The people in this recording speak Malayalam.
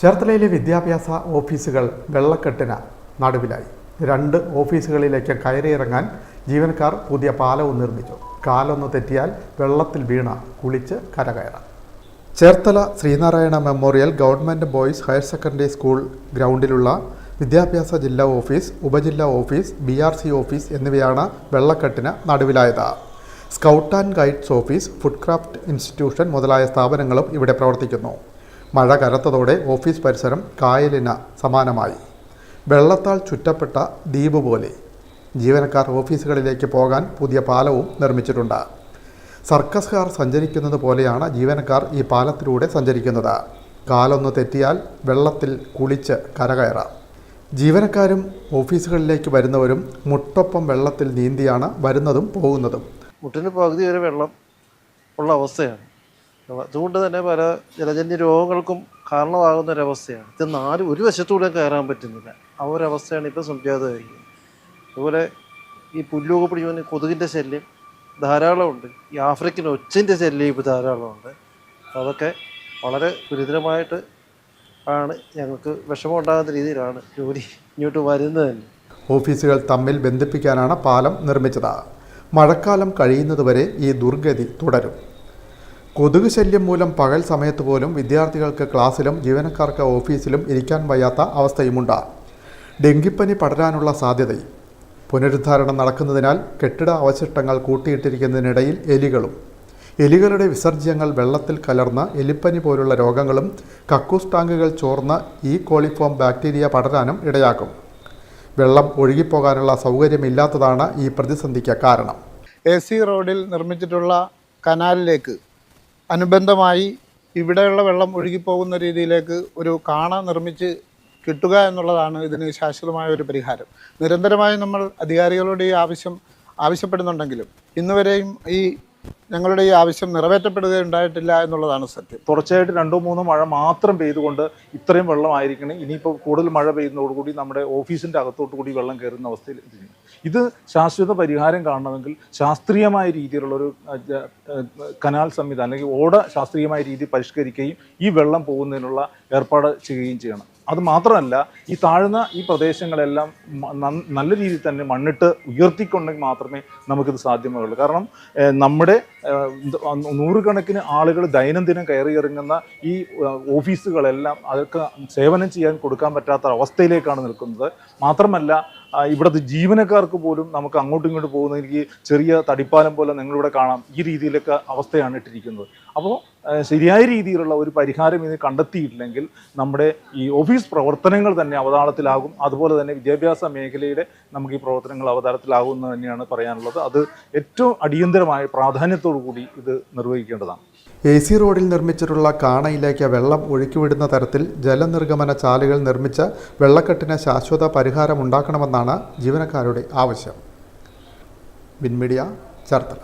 ചേർത്തലയിലെ വിദ്യാഭ്യാസ ഓഫീസുകൾ വെള്ളക്കെട്ടിന് നടുവിലായി. രണ്ട് ഓഫീസുകളിലേക്ക് കയറിയിറങ്ങാൻ ജീവനക്കാർ പുതിയ പാലവും നിർമ്മിച്ചു. കാലൊന്ന് തെറ്റിയാൽ വെള്ളത്തിൽ വീണ കുളിച്ച് കരകയറാം. Cherthala Sreenarayana memorial government boys higher secondary school ഗ്രൗണ്ടിലുള്ള വിദ്യാഭ്യാസ ജില്ലാ ഓഫീസ് ഉപജില്ലാ office B R C office എന്നിവയാണ് വെള്ളക്കെട്ടിന് നടുവിലായത്. Scout and guides office food craft institution മുതലായ സ്ഥാപനങ്ങളും ഇവിടെ പ്രവർത്തിക്കുന്നു. മഴ കരത്തതോടെ ഓഫീസ് പരിസരം കായലിന് സമാനമായി. വെള്ളത്താൽ ചുറ്റപ്പെട്ട ദ്വീപ് പോലെ ജീവനക്കാർ ഓഫീസുകളിലേക്ക് പോകാൻ പുതിയ പാലവും നിർമ്മിച്ചിട്ടുണ്ട്. സർക്കസുകാർ സഞ്ചരിക്കുന്നത് പോലെയാണ് ജീവനക്കാർ ഈ പാലത്തിലൂടെ സഞ്ചരിക്കുന്നത്. കാലൊന്ന് തെറ്റിയാൽ വെള്ളത്തിൽ കുളിച്ച് കരകയറാം ജീവനക്കാരും ഓഫീസുകളിലേക്ക് വരുന്നവരും മുട്ടൊപ്പം വെള്ളത്തിൽ നീന്തിയാണ് വരുന്നതും പോകുന്നതും. മുട്ടിന് പകുതി വരെ വെള്ളം ഉള്ള അവസ്ഥയാണ്. അതുകൊണ്ട് തന്നെ പല ജലജന്യ രോഗങ്ങൾക്കും കാരണമാകുന്ന ഒരവസ്ഥയാണ് ഇത് നാല് ഒരു വശത്തൂടെ കയറാൻ പറ്റുന്നില്ല. ആ ഒരു അവസ്ഥയാണ് ഇപ്പോൾ സംജാതമായിരിക്കുന്നത് അതുപോലെ ഈ പുല്ലൊക്കെ പിടിക്കുന്ന കൊതുകിന്റെ ശല്യം ധാരാളമുണ്ട്. ഈ ആഫ്രിക്കൻ ഒച്ചിന്റെ ശല്യം ഇപ്പോൾ ധാരാളമുണ്ട്. അതൊക്കെ വളരെ ഗുരുതരമായിട്ട് ആണ് ഞങ്ങൾക്ക് വിഷമം ഉണ്ടാകുന്ന രീതിയിലാണ് ജോലി ഇങ്ങോട്ട് വരുന്നത് തന്നെ. ഓഫീസുകൾ തമ്മിൽ ബന്ധിപ്പിക്കാനാണ് പാലം നിർമ്മിച്ചത്. മഴക്കാലം കഴിയുന്നതുവരെ ഈ ദുർഗതി തുടരും. കൊതുക് ശല്യം മൂലം പകൽ സമയത്ത് പോലും വിദ്യാർത്ഥികൾക്ക് ക്ലാസ്സിലും ജീവനക്കാർക്ക് ഓഫീസിലും ഇരിക്കാൻ വയ്യാത്ത അവസ്ഥയുമുണ്ട്. ഡെങ്കിപ്പനി പടരാനുള്ള സാധ്യതയും. പുനരുദ്ധാരണം നടക്കുന്നതിനാൽ കെട്ടിട അവശിഷ്ടങ്ങൾ കൂട്ടിയിട്ടിരിക്കുന്നതിനിടയിൽ എലികളും. എലികളുടെ വിസർജ്യങ്ങൾ വെള്ളത്തിൽ കലർന്ന് എലിപ്പനി പോലുള്ള രോഗങ്ങളും കക്കൂസ് ടാങ്കുകൾ ചോർന്ന് ഈ കോളിഫോം ബാക്ടീരിയ പടരാനും ഇടയാക്കും. വെള്ളം ഒഴുകിപ്പോകാനുള്ള സൗകര്യമില്ലാത്തതാണ് ഈ പ്രതിസന്ധിക്ക് കാരണം. എ സി റോഡിൽ നിർമ്മിച്ചിട്ടുള്ള കനാലിലേക്ക് അനുബന്ധമായി ഇവിടെയുള്ള വെള്ളം ഒഴുകിപ്പോകുന്ന രീതിയിലേക്ക് ഒരു കാണ നിർമ്മിച്ച് കിട്ടുക എന്നുള്ളതാണ് ഇതിന് ശാശ്വതമായ ഒരു പരിഹാരം. നിരന്തരമായി നമ്മൾ അധികാരികളോട് ഈ ആവശ്യം ആവശ്യപ്പെടുന്നുണ്ടെങ്കിലും ഇന്നുവരെയും ഈ ഞങ്ങളുടെ ഈ ആവശ്യം നിറവേറ്റപ്പെടുകയുണ്ടായിട്ടില്ല എന്നുള്ളതാണ് സത്യം. തുടർച്ചയായിട്ട് രണ്ടോ മൂന്നോ മഴ മാത്രം പെയ്തുകൊണ്ട് ഇത്രയും വെള്ളമായിരിക്കണം. ഇനിയിപ്പോൾ കൂടുതൽ മഴ പെയ്യുന്നതോടുകൂടി നമ്മുടെ ഓഫീസിന്റെ അകത്തോട്ട് കൂടി വെള്ളം കയറുന്ന അവസ്ഥയിൽ ഇത് ശാശ്വത പരിഹാരം കാണണമെങ്കിൽ ശാസ്ത്രീയമായ രീതിയിലുള്ള ഒരു അഹ്, ജ- അഹ്, കനാൽ സംവിധാനം അല്ലെങ്കിൽ ഓട ശാസ്ത്രീയമായ രീതി പരിഷ്കരിക്കുകയും ഈ വെള്ളം പോകുന്നതിനുള്ള ഏർപ്പാട് ചെയ്യുകയും ചെയ്യണം. അത് മാത്രമല്ല ഈ താഴ്ന്ന ഈ പ്രദേശങ്ങളെല്ലാം നല്ല രീതിയിൽ തന്നെ മണ്ണിട്ട് ഉയർത്തിക്കൊണ്ടെങ്കിൽ മാത്രമേ നമുക്കിത് സാധ്യമാകുള്ളൂ കാരണം നമ്മുടെ നൂറുകണക്കിന് ആളുകൾ ദൈനംദിനം കയറി ഇറങ്ങുന്ന ഈ ഓഫീസുകളെല്ലാം അതൊക്കെ സേവനം ചെയ്യാൻ കൊടുക്കാൻ പറ്റാത്ത അവസ്ഥയിലേക്കാണ് നിൽക്കുന്നത്. മാത്രമല്ല ഇവിടുത്തെ ജീവനക്കാർക്ക് പോലും നമുക്ക് അങ്ങോട്ടും ഇങ്ങോട്ടും പോകുന്ന എനിക്ക് ചെറിയ തടിപ്പാലം പോലെ നിങ്ങളിവിടെ കാണാം. ഈ രീതിയിലൊക്കെ അവസ്ഥയാണ് ഇട്ടിരിക്കുന്നത്. അപ്പോൾ ശരിയായ രീതിയിലുള്ള ഒരു പരിഹാരം ഇത് കണ്ടെത്തിയിട്ടില്ലെങ്കിൽ നമ്മുടെ ഈ ഓഫീസ് പ്രവർത്തനങ്ങൾ തന്നെ അവതാളത്തിലാകും. അതുപോലെ തന്നെ വിദ്യാഭ്യാസ മേഖലയുടെ നമുക്ക് ഈ പ്രവർത്തനങ്ങൾ അവതാളത്തിലാകും എന്ന് തന്നെയാണ് പറയാനുള്ളത്. അത് ഏറ്റവും അടിയന്തരമായ പ്രാധാന്യത്തോടു കൂടി ഇത് നിർവഹിക്കേണ്ടതാണ്. എ സി റോഡിൽ നിർമ്മിച്ചിട്ടുള്ള കാണയിലേക്ക് വെള്ളം ഒഴുക്കിവിടുന്ന തരത്തിൽ ജലനിർഗമന ചാലുകൾ നിർമ്മിച്ച് വെള്ളക്കെട്ടിന് ശാശ്വത പരിഹാരമുണ്ടാക്കണമെന്നാണ് ജീവനക്കാരുടെ ആവശ്യം. വിൻമീഡിയ ചേർത്തല.